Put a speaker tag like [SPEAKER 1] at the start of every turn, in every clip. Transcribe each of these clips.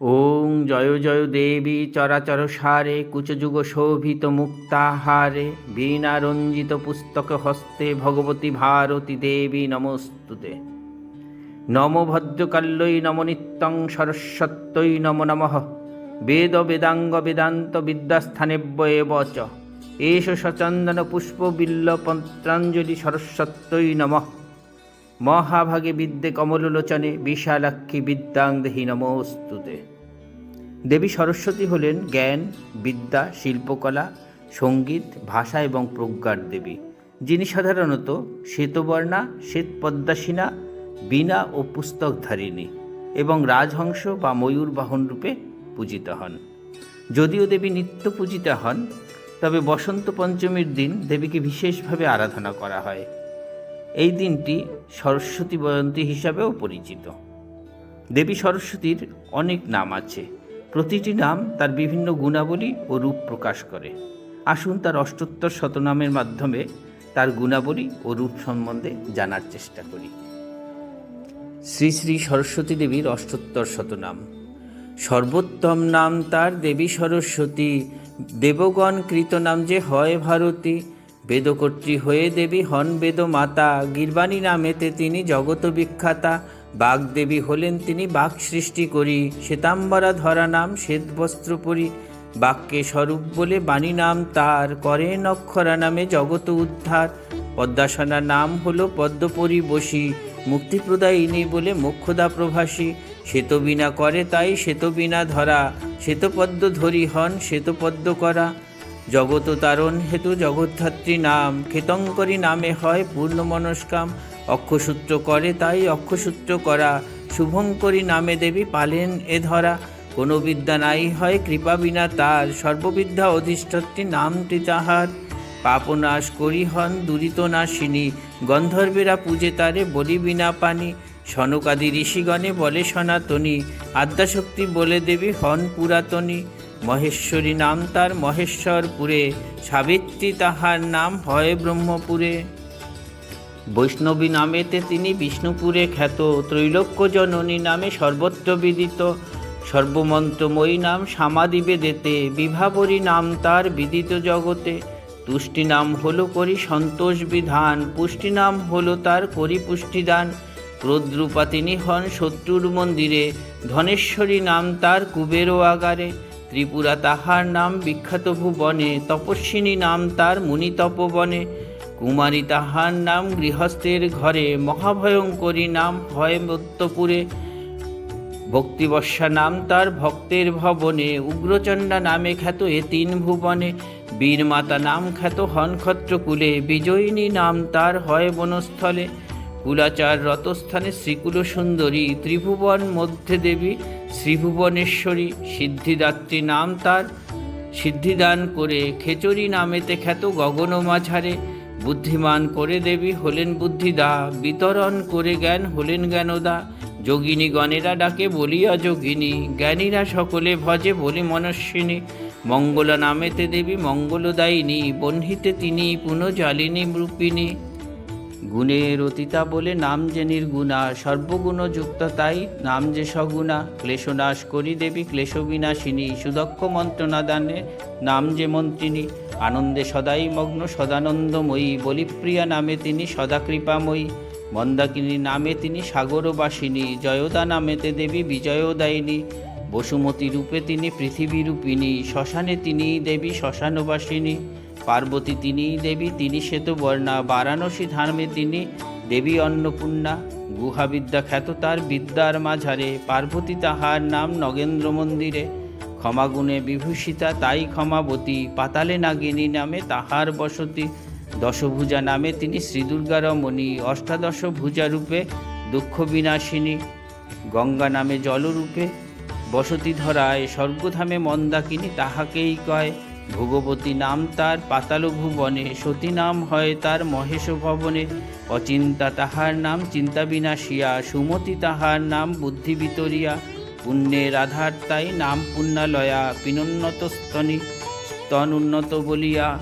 [SPEAKER 1] ওং জয় জয় দেবী চরাচর সারে কুচযুগ শোভিত মুক্তাহারে বীণা রঞ্জিত পুস্তক হস্তে ভগবতী ভারতী দেবী নমস্তুতে। নম ভদ্রকাল্যই নম নিত্যং সরস্বত্যই নম নমঃ। বেদ বেদাঙ্গ বেদান্ত বিদ্যাস্থানেব্য এব চ এষ সচন্দন পুষ্প বিল্ল পত্রাঞ্জলি সরস্বত্যই নমঃ। মহাভাগে বিদ্যে কমললোচনে বিশালাক্ষী বিদ্যাং দেহি নমস্তুতে। দেবী সরস্বতী হলেন জ্ঞান, বিদ্যা, শিল্পকলা, সংগীত, ভাষা এবং প্রজ্ঞার দেবী। যিনি সাধারণত শ্বেতবর্ণা, শ্বেতপদ্মাসীনা, বীণা ও পুস্তকধারিণী এবং রাজহংস বা ময়ূর বাহন রূপে পূজিত হন। যদিও দেবী নিত্য পূজিতা হন, তবে বসন্ত পঞ্চমীর দিন দেবীকে বিশেষভাবে আরাধনা করা হয়। এই দিনটি সরস্বতী বয়ন্তী হিসাবেও পরিচিত। দেবী সরস্বতীর অনেক নাম আছে। প্রতিটি নাম তার বিভিন্ন গুণাবলী ও রূপ প্রকাশ করে। আসুন তার অষ্টোত্তর শতনামের মাধ্যমে তার গুণাবলী ও রূপ সম্বন্ধে জানার চেষ্টা করি। শ্রী শ্রী সরস্বতী দেবীর অষ্টোত্তর শতনাম। সর্বোত্তম নাম তার দেবী সরস্বতী, দেবগণ কৃত নাম যে হয় ভারতী। বেদকর্ত্রী হয়ে দেবী হন বেদ মাতা গির্বাণী নামেতে তিনি জগত বিখ্যাতা। বাগদেবী হলেন তিনি বাক সৃষ্টি করি, শ্বেতাম্বরা ধরা নাম, শ্বেত বস্ত্র পরি। বাক্যে স্বরূপ বলে বাণী নাম তার করেন অক্ষরা নামে জগত উদ্ধার। পদ্মাসনা নাম হলো পদ্মপরি বসী মুক্তিপ্রদায়িনী বলে মোক্ষদা প্রভাসী। শ্বেতবিনা করে তাই শ্বেতবিনা ধরা শ্বেতপদ্ম ধরি হন শ্বেতপদ্ম করা। জগত তারণ হেতু জগদ্ধাত্রী নাম, ক্ষেতঙ্করী নামে হয় পূর্ণ মনস্কাম। অক্ষসূত্র করে তাই অক্ষসূত্র করা। শুভঙ্করী নামে দেবী পালেন এ ধরা। কোনো বিদ্যা নাই হয় কৃপা বিনা তার। সর্ববিদ্যা অধিষ্ঠাত্রী নামটি তাহার। পাপনাশ করি হন দুরিত নাশিনী। গন্ধর্বেরা পূজে তারে বলি বিনা পানি। সনকাদি ঋষিগণে বলে সনাতনী। আদ্যাশক্তি বলে দেবী হন পুরাতনী। মহেশ্বরী নাম তার মহেশ্বরপুরে। সাবিত্রী তাহার নাম হয় ব্রহ্মপুরে। বৈষ্ণবী নামেতে তিনি বিষ্ণুপুরে খ্যাত। ত্রৈলোক্য জননী নামে সর্বত্র বিদিত। সর্বমন্ত্রময়ী নাম সামাদিবে দেতে বিভাবরী নাম তার বিদিত জগতে। তুষ্টি নাম হলো করি সন্তোষ বিধান। পুষ্টি নাম হলো তার করি পুষ্টিদান ক্রোদ্রূপা তিনি হন শত্রুর মন্দিরে। ধনেশ্বরী নাম তার কুবেরও আগারে। ত্রিপুরা তাহার নাম বিখ্যাত ভুবনে। তপস্বিনী নাম তার মুনি তপবনে কুমারী তাহার নাম গৃহস্থের ঘরে, মহাভয়ঙ্করী নাম হয় মত্যপুরে। ভক্তিবর্ষা নাম তার ভক্তের ভবনে, উগ্রচণ্ডা নামে খ্যাত এ তিন ভুবনে। বীরমাতা নাম খ্যাত হন ক্ষত্রকুলে বিজয়িনী নাম তার হয় বনস্থলে। কুলাচার রতস্থানে শ্রীকুল সুন্দরী ত্রিভুবন মধ্যে দেবী শ্রীভুবনেশ্বরী। সিদ্ধিদাত্রী নাম তার সিদ্ধিদান করে, খেচরি নামেতে খ্যাত গগন মাঝারে বুদ্ধিমান করে দেবী হলেন বুদ্ধিদা, বিতরণ করে জ্ঞান হলেন জ্ঞানদা। যোগিনী গণেরা ডাকে বলিয়া যোগিনী, জ্ঞানীরা সকলে ভজে বলি মনস্বিনী। মঙ্গলা নামেতে দেবী মঙ্গলদায়িনী, বন্ধিতে তিনি পুনজালিনী রূপিণী। গুণের অতীতা বলে নাম যে নির্গুণা, সর্বগুণযুক্ত তাই নাম যে সগুণা। ক্লেশনাশ করি দেবী ক্লেশ বিনাশিনী সুদক্ষ মন্ত্রণা দানে নাম যে মন্ত্রিনী আনন্দে সদাই মগ্ন, সদানন্দময়ী, বলিপ্রিয়া নামে তিনি সদা কৃপাময়ী। মন্দাকিনী নামে তিনি সাগরবাসিনী, জয়দা নামেতে দেবী বিজয়দায়িনী। বসুমতী রূপে তিনি পৃথিবী রূপিণী শ্মশানে তিনি দেবী শ্মশানবাসিনী। পার্বতী তিনি দেবী, তিনি শ্বেতবর্ণা বারাণসী ধামে তিনি দেবী অন্নপূর্ণা। গুহাবিদ্যা খ্যাত তার বিদ্যার মাঝারে, পার্বতী তাহার নাম নগেন্দ্র মন্দিরে। ক্ষমাগুণে বিভূষিতা, তাই ক্ষমাবতী, পাতালে নাগিনী নামে তাহার বসতি। দশভুজা নামে তিনি শ্রীদুর্গা রমণী অষ্টাদশ ভুজা রূপে দুঃখ বিনাশিনী গঙ্গা নামে জলরূপে বসতি ধরায় স্বর্গধামে মন্দাকিনী তাহাকেই কয়। ভগবতী নাম তার পাতাল ভুবনে, সতী নাম হয় তার মহেশ ভবনে। অচিন্তা তাহার নাম চিন্তা বিনাশিয়া, সুমতি তাহার নাম বুদ্ধি বিতরিয়া। পুণ্যের আধার তাই নাম পুণ্যালয়া, পিনোন্নত স্তনি, স্তন উন্নত বলিয়া।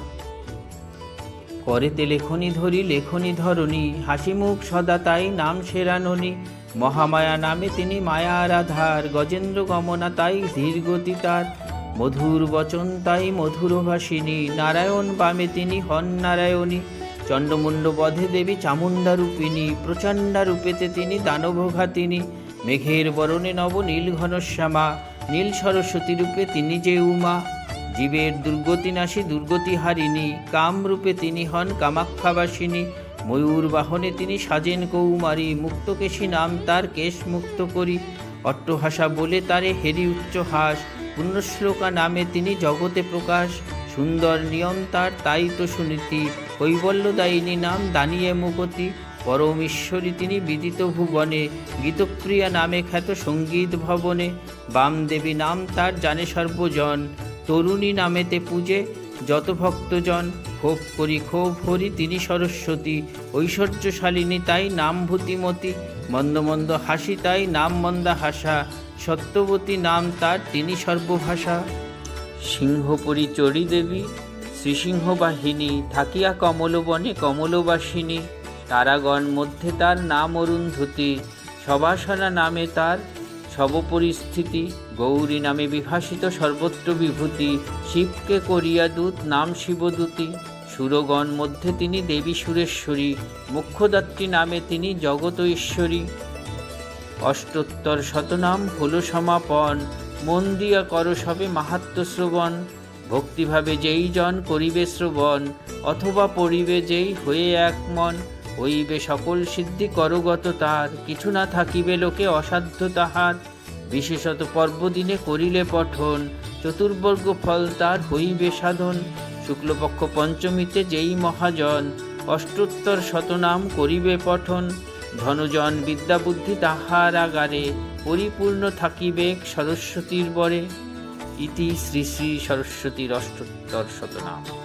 [SPEAKER 1] করেতে লেখনি ধরি, লেখনি ধরণী হাসি মুখ সদা তাই নাম সেরাননি। মহামায়া নামে তিনি মায়ার আধার গজেন্দ্র গমনা তাই ধীরগতি তার। মধুর বচন তাই মধুর ভাসিনী নারায়ণ বামে তিনি হন নারায়ণী। চণ্ডমুণ্ড বধে দেবী চামুণ্ডা রূপিণী। প্রচণ্ডা রূপেতে তিনি দানবঘাতিনী। মেঘের বরণে নব নীল ঘনশ্যামা। নীল সরস্বতী রূপে তিনি যে উমা। জীবের দুর্গতি নাশী দুর্গতি হারিণী। কামরূপে তিনি হন কামাক্ষাবাসিনী। ময়ূর বাহনে তিনি সাজেন কৌমারী। মুক্তকেশী নাম তার কেশ মুক্ত করি। অট্টহাসা বলে তারে হেরি উচ্চ হাস। পুণ্যশ্লোকা নামে তিনি জগতে প্রকাশ, সুন্দর নিয়ম তার, তাই তো সুনীতি। কৈবল্যদায়িনী নাম দানিয়ে মুকতি পরমেশ্বরী তিনি বিদিত ভুবনে। গীতপ্রিয়া নামে খ্যাত সংগীত ভবনে, বামদেবী নাম তার জানে সর্বজন। তরুণী নামেতে পূজে যত ভক্তজন, ক্ষোভ করি ক্ষোভ হরি তিনি সরস্বতী। ঐশ্বর্যশালিনী তাই নাম ভূতিমতী, মন্দ মন্দ হাসি তাই নাম মন্দা হাসা। সত্যবতী নাম তার তিনি সর্বভাষা। সিংহপুরী চরী দেবী শ্রীসিংহ বাহিনী থাকিয়া কমলবনে কমলবাসিনী। তারাগণ মধ্যে তার নাম অরুন্ধতী সবাসনা নামে তার সবপরিস্থিতি গৌরী নামে বিভাসিত সর্বত্র বিভূতি, শিবকে করিয়া দূত নাম শিবদূতী। সুরগণ মধ্যে তিনি দেবী সুরেশ্বরী, মুখ্যদাত্রী নামে তিনি জগত ঈশ্বরী। অষ্টোত্তর শতনাম হল সমাপন। মন দিয়া কর সবে মাহাত্ম শ্রবণ। ভক্তিভাবে যেই জন করিবে শ্রবণ, অথবা পড়িবে যেই হয়ে এক মন, হইবে সকল সিদ্ধি করগত তার কিছু না থাকিবে লোকে অসাধ্য তাহার। বিশেষত পর্বদিনে করিলে পঠন, চতুর্বর্গ ফল তার হইবে সাধন। শুক্লপক্ষ পঞ্চমীতে যেই মহাজন, অষ্টোত্তর শতনাম করিবে পঠন। ধনজন বিদ্যাবুদ্ধি তাহার আগারে পরিপূর্ণ থাকিবে সরস্বতীর বরে। ইতি শ্রী শ্রী সরস্বতীর অষ্টোত্তর শতনাম।